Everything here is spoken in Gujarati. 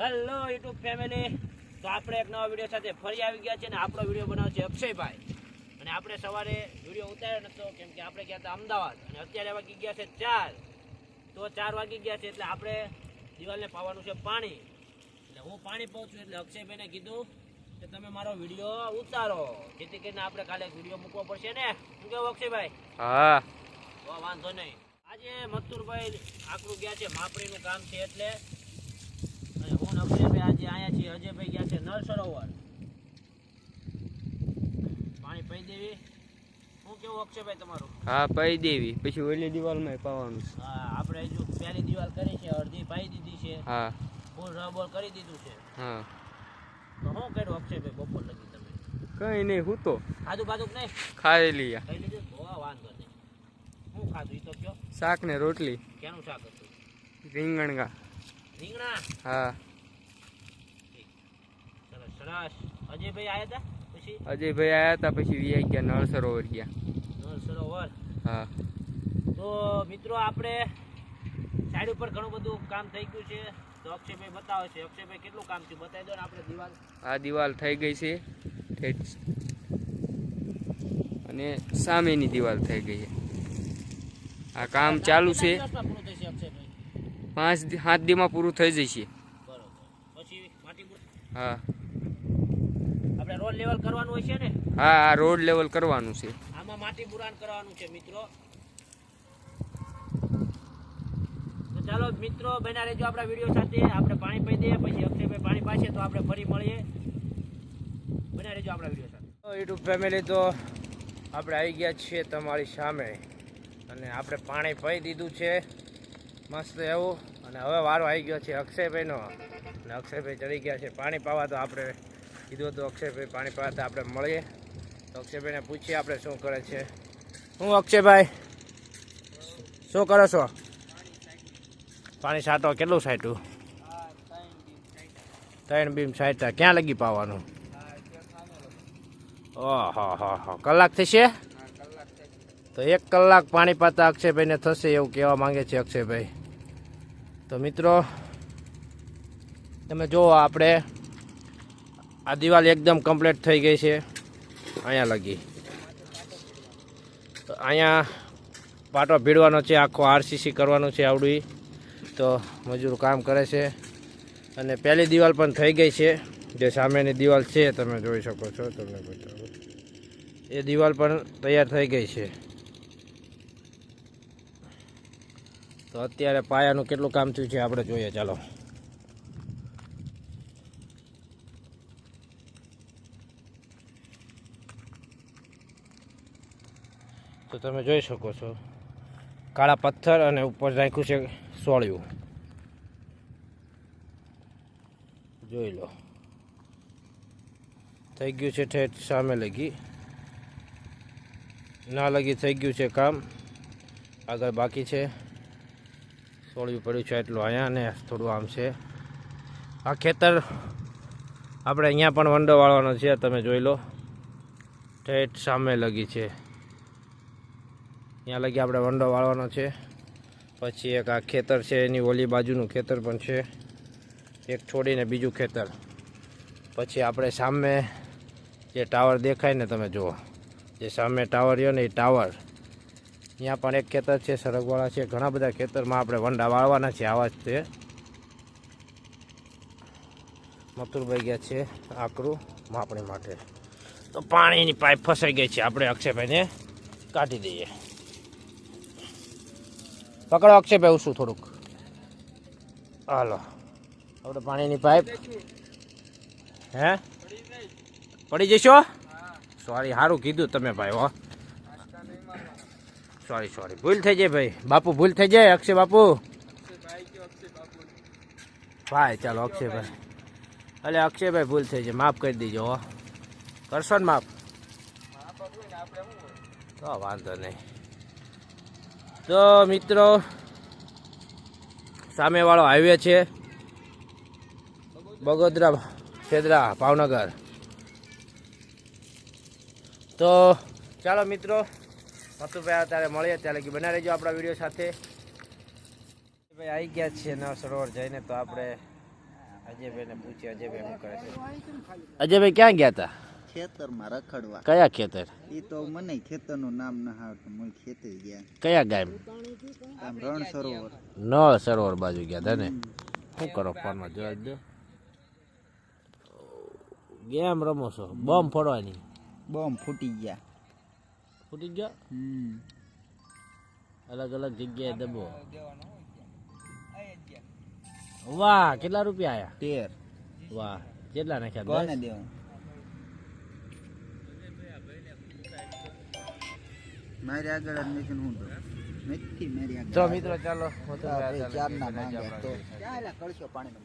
હેલો યુટ્યુબ ફેમિલી તો આપણે એક નવા વીડિયો સાથે ફરી આવી ગયા છે ને આપણો વીડિયો બનાવે છે અક્ષયભાઈ. અને આપણે સવારે વીડિયો ઉતાર્યો નતો કેમ કે આપણે ગયા હતા અમદાવાદ. અને અત્યારે વાગી ગયા છે ચાર. તો ચાર વાગી ગયા છે એટલે આપણે દિવાલને પાવાનું છે પાણી. એટલે હું પાણી પાઉં છું એટલે અક્ષયભાઈને કીધું કે તમે મારો વીડિયો ઉતારો. જેથી કરીને આપણે કાલે વીડિયો મૂકવો પડશે ને? શું કેવું અક્ષયભાઈ? હા. વાંધો નહીં. આજે મથુરભાઈ આકરું ગયા છે માપણીનું કામ છે એટલે અને હું ને આજે અહીંયા છીએ. અજયભાઈ ગયા છે નળ સરોવર. પાણી પી દેવી. હું કેવું અક્ષયભાઈ તમારું? હા પાઈ દેવી. પછી ઓલી દિવાલમાં પાવાનું હા આપણે હજુ પહેલી દિવાલ કરી છે. અડધી પાઈ દીધી છે. હા. ફૂલ રબોલ કરી દીધું છે. હા. તો શું કર્યું અક્ષયભાઈ? બપોર લગી તમે. કઈ નહીં હું તો ખાધું કે નહીં? ખાઈ લીયા ખાઈ લીધું? વાંધો નહીં. હું ખાધું એ તો કયો? શાક ને રોટલી. કેનું શાક હતું? રીંગણગા. રીંગણા? હા. અજયભાઈ આવ્યા હતા પછી? અજયભાઈ આવ્યા હતા પછી વી ગયા નળ સરોવર ગયા. નળ સરોવર હા. તો મિત્રો આપણે સાઈડ ઉપર ઘણું બધું કામ થઈ ગયું છે. તો અક્ષયભાઈ બતાવે છે. અક્ષયભાઈ કેટલું કામ થયું? બતાવી દો ને આપણે દિવાલ. આ દિવાલ થઈ ગઈ છે. અને સામેની દિવાલ થઈ ગઈ છે. આ કામ ચાલુ છે. પાંચ સાત દીમાં પૂરું થઈ જશે. હા. રોડ લેવલ કરવાનું હોય છે ને? હા આ રોડ લેવલ કરવાનું છે. આમાં માટી પુરાણ કરવાનું છે મિત્રો. તો ચાલો મિત્રો બના રહેજો આપણા વીડિયો સાથે. આપણે પાણી પી દઈએ પછી અક્ષયભાઈ પાણી પાશે તો આપણે ફરી મળીએ. બના રહેજો આપણા વીડિયો સાથે. યુટ્યુબ ફેમિલી તો આપણે આવી ગયા છીએ તમારી સામે. અને આપણે પાણી પી દીધું છે. મસ્ત એવું. અને હવે વારો આવી ગયો છે અક્ષયભાઈનો. અને અક્ષયભાઈ ચડી ગયા છે પાણી પાવા તો આપણે કીધું હતું અક્ષયભાઈ પાણી પાવા આપણે મળીએ. તો અક્ષયભાઈને પૂછીએ આપણે શું કરે છે. હું અક્ષયભાઈ, શું કરો છો? પાણી સાટો કેટલું સાટું ત્રણ બીમ છાંટ્યા. ક્યાં લગી પાવાનું? ઓહો, હો હો. કલાક થશે? તો એક કલાક પાણી પાતા અક્ષયભાઈને થશે એવું કહેવા માંગે છે અક્ષયભાઈ. તો મિત્રો, તમે જુઓ આપણે આ દિવાલ એકદમ કમ્પ્લીટ થઈ ગઈ છે. અહીંયા લગી. અહીંયા પાટો ભીડવાનો છે, આખો આરસીસી કરવાનું છે આવડી તો મજૂર કામ કરે છે. અને પહેલી દિવાલ પણ થઈ ગઈ છે. જે સામેની દિવાલ છે, તમે જોઈ શકો છો, તમને બતાવો. એ દિવાલ પણ તૈયાર થઈ ગઈ છે. તો અત્યારે પાયાનું કેટલું કામ થયું છે, આપણે જોઈએ. ચાલો. તો તમે જોઈ શકો છો. કાળા પથ્થર અને ઉપર રાખ્યું છે સોળિયું. જોઈ લો. થઈ ગયું છે ઠેઠ સામે લગી. ના લગી થઈ ગયું છે કામ. આગળ બાકી છે. સોળિયું પડ્યું છે એટલું અહીંયા ને થોડું આમ છે. આ ખેતર આપણે અહીંયા પણ વંડો વાળવાનો છે તમે જોઈ લો. ઠેઠ સામે લગી છે. ત્યાં લગી આપણે વંડો વાળવાનો છે. પછી એક આ ખેતર છે, એની ઓલી બાજુનું ખેતર પણ છે. એક છોડીને બીજું ખેતર. પછી આપણે સામે જે ટાવર દેખાય ને તમે જુઓ, જે સામે ટાવર રહ્યો ને એ ટાવર. ત્યાં પણ એક ખેતર છે, સરગવાળા છે. ઘણા બધા ખેતરમાં આપણે વંડા વાળવાના છે આવા જ તે મથુરભાઈ ગયા છે આકરું માપણી માટે. તો પાણીની પાઇપ ફસાઈ ગઈ છે. આપણે અક્ષયભાઈને કાઢી દઈએ. પકડો અક્ષયભાઈ ઉસું થોડુંક? હાલો. આપણે પાણીની પાઇપ હે? પડી જશો? સોરી સારું કીધું તમે ભાઈ હો. સોરી સોરી ભૂલ થઈ જાય ભાઈ. બાપુ ભૂલ થઈ જાય અક્ષય બાપુ? ભાઈ ચાલો અક્ષયભાઈ અલે અક્ષયભાઈ ભૂલ થઈ જાય. માફ કરી દેજો હો. કરશો ને માફ? તો વાંધો નહીં. તો મિત્રો, સામેવાળો હાઈવે છે. બગોદરા છેદરા ભાવનગર. તો ચાલો મિત્રો મથુભાઈ અત્યારે મળીએ, ત્યારે કે બના રહેજો આપણા વીડિયો સાથે. ભાઈ આવી ગયા છીએ નવ સરોવર જઈને, તો આપણે અજયભાઈને પૂછીએ, અજયભાઈ શું કરે છે? અજયભાઈ ક્યાં ગયા હતા? ખેતરમાં રખડવા કયા ખેતર? એ તો મને ખેતરનું નામ ન આવતું મને ખેતર ગયા. કયા ગામ? આમ રણ સરોવર. નળ સરોવર બાજુ ગયા હતા ને? શું કરો ફોનમાં જોવા દો. ગેમ રમો છો? બોમ્બ ફોડવાની. બોમ્બ ફૂટી ગયા. ફૂટી ગયા? હમ. અલગ અલગ જગ્યાએ દબો. વાહ કેટલા રૂપિયા આયા? તેર. વાહ કેટલા નાખ્યા? કોને દસ? મારી આગળ જ નથી હું તો. નથી મારી આગળ. મિત્રો ચાલો ચાર ના માંગે તો. ચાલે કળશો પાણીનો